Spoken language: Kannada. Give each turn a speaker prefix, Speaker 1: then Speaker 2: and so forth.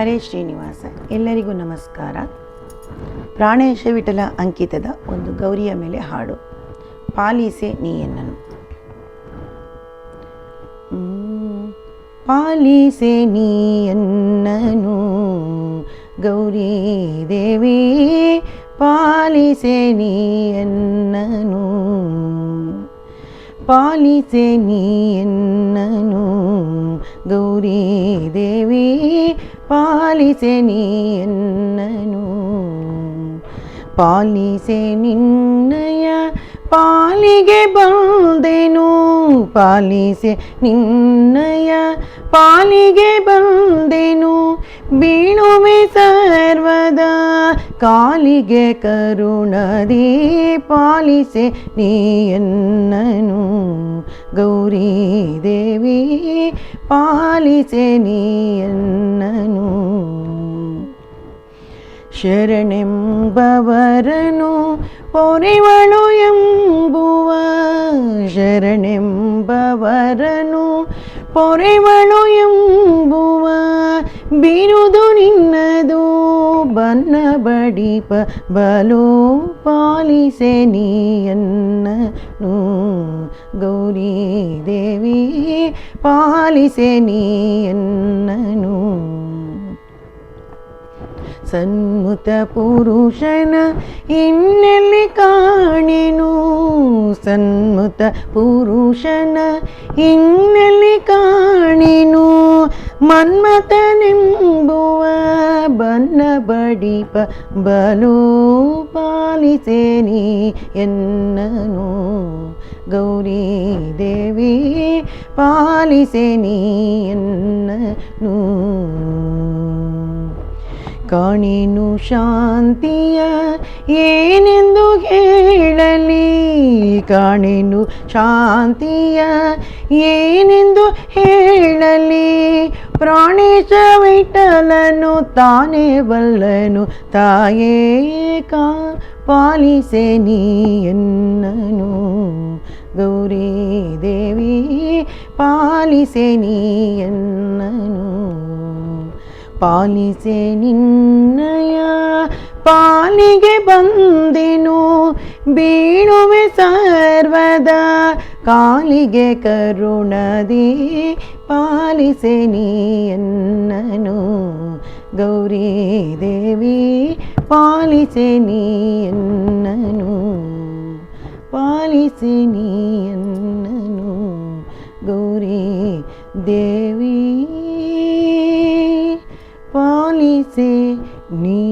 Speaker 1: ಹರೇ ಶ್ರೀನಿವಾಸ. ಎಲ್ಲರಿಗೂ ನಮಸ್ಕಾರ. ಪ್ರಾಣೇಶ ವಿಠಲ ಅಂಕಿತದ ಒಂದು ಗೌರಿಯ ಮೇಲೆ ಹಾಡು. ಪಾಲಿಸೆ ನೀಯನ್ನನು. ಪಾಲಿಸೆ ನೀಯನ್ನನು. ಗೌರಿ ದೇವಿ, ಪಾಲಿಸೆ ನೀಯನ್ನನು. ಪಾಲಿಸೆ ನೀಯನ್ನನು ಗೌರಿ ದೇವಿ ಪಾಲಿಸೆ ನೀಯನ್ನನು ಪಾಲಿಸೆ ನಿನ್ನಯ ಪಾಲಿಗೆ ಬಂದೆನು ಪಾಲಿಸೆ ನಿನ್ನಯ ಪಾಲಿಗೆ ಬಂದೆನು ಬೀಳುವೆ ಸರ್ವದ ಕಾಲಿಗೆ ಕರುಣದಿ ಪಾಲಿಸೆ ನೀಯನ್ನನು ಪಾಲಿಸೆ ನೀಯನ್ನನು ಶರಣೆಂಬವರನು ಪೊರೆವಳು ಎಂಬುವ ಶರಣೆಂಬವರನು ಪೊರೆವಳು ಎಂಬುವ ಬಿರುದು ನಿನ್ನದು ಬನ್ನ ಬಡಿಪ ಬಲು ಪಾಲಿಸೆ ನೀಯನ್ನನು ಗೌರಿ ದೇವಿ ಪಾಲಿಸೆ ನೀಯನ್ನನು ಸನ್ಮುತ ಪುರುಷನ ಇನ್ನೆಲ್ಲಿ ಕಾಣೆನು. ಸನ್ಮುತ ಪುರುಷನ ಇನ್ನೆಲ್ಲಿ ಕಾಣೆನು. ಮನ್ಮಥನೆಂಬುವ ಬನ್ನ ಬಡಿಪ ಬಲೋ ಪಾಲಿಸೇನಿ ಎನ್ನನು. ಗೌರಿ ದೇವಿ ಪಾಲಿಸೆ ನೀಯನ್ನೂ ಕಾಣೆನು ಶಾಂತಿಯ ಏನೆಂದು ಹೇಳಲಿ? ಕಾಣಿನು ಶಾಂತಿಯ ಏನೆಂದು ಹೇಳಲಿ? ಪ್ರಾಣೇಶ ವಿಠಲನು ತಾನೇ ಬಲ್ಲನು. ತಾಯೇ ಕಾ ಪಾಲಿಸೆ ನೀಯನ್ನನು ಪಾಲಿಸೆ ನೀಯನ್ನನು ಪಾಲಿಸೆ ನಿನ್ನಯ ಪಾಲಿಗೆ ಬಂದೆನು ಬೀಳುವೆ ಸರ್ವದ ಕಾಲಿಗೆ ಕರುಣದಿ ಪಾಲಿಸೆ ನೀಯನ್ನನು ಗೌರಿ ದೇವಿ ಪಾಲಿಸೆ ನೀಯನ್ನನು ಪಾಲಿಸೆ ನೀಯನ್ನನು ಗೌರಿ దేవి పాలిసే నీ